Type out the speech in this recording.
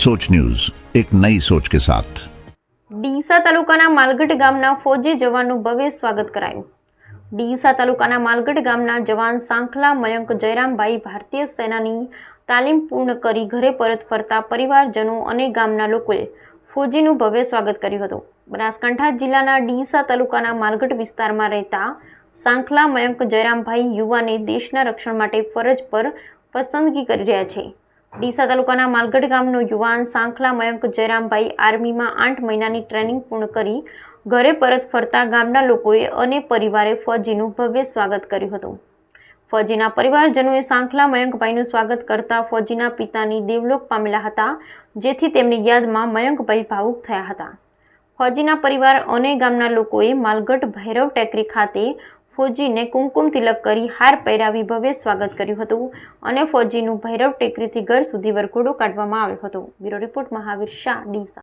सोच न्यूज एक नई सोच के साथ ડીસા તાલુકાના માલગઢ ગામના ફૌજી જવાનનું ભવ્ય સ્વાગત કરાયું ડીસા તાલુકાના માલગઢ ગામના જવાન સાંખલા મયંક જયરામભાઈ ભારતીય સેનાની તાલીમ પૂર્ણ કરી ઘરે પરત ફરતા પરિવારજનો અને ગામના લોકોએ ફૌજીનું ભવ્ય સ્વાગત કર્યું હતું બનાસકાંઠા જિલ્લાના ડીસા તાલુકાના માલગઢ વિસ્તારમાં રહેતા સાંખલા મયંક જયરામભાઈ યુવાને દેશના રક્ષણ માટે ફરજ પર પસંદગી કરી રહ્યા છે ડીસા તાલુકાના માલગઢ ગામનો યુવાન સાંખલા મયંક જયરામભાઈ આર્મીમાં આઠ મહિનાની ટ્રેનિંગ પૂર્ણ કરી ઘરે પરત ફરતા ગામના લોકોએ અને પરિવારે ફૌજીનું ભવ્ય સ્વાગત કર્યું હતું. ફૌજીના પરિવારજનોએ સાંખલા મયંકભાઈનું સ્વાગત કરતા ફોજીના પિતાની દેવલોક પામેલા હતા, જેથી તેમની યાદમાં મયંકભાઈ ભાવુક થયા હતા. ફૌજીના પરિવાર અને ગામના લોકોએ માલગઢ ભૈરવ ટેકરી ખાતે ફૌજીને કુમકુમ તિલક કરી હાર પહેરાવી ભવ્ય સ્વાગત કર્યું હતું અને ફૌજીનું ભૈરવ ટેકરીથી ઘર સુધી વરઘોડો કાઢવામાં આવ્યો હતો. Bureau report, Mahavir Shah Deesa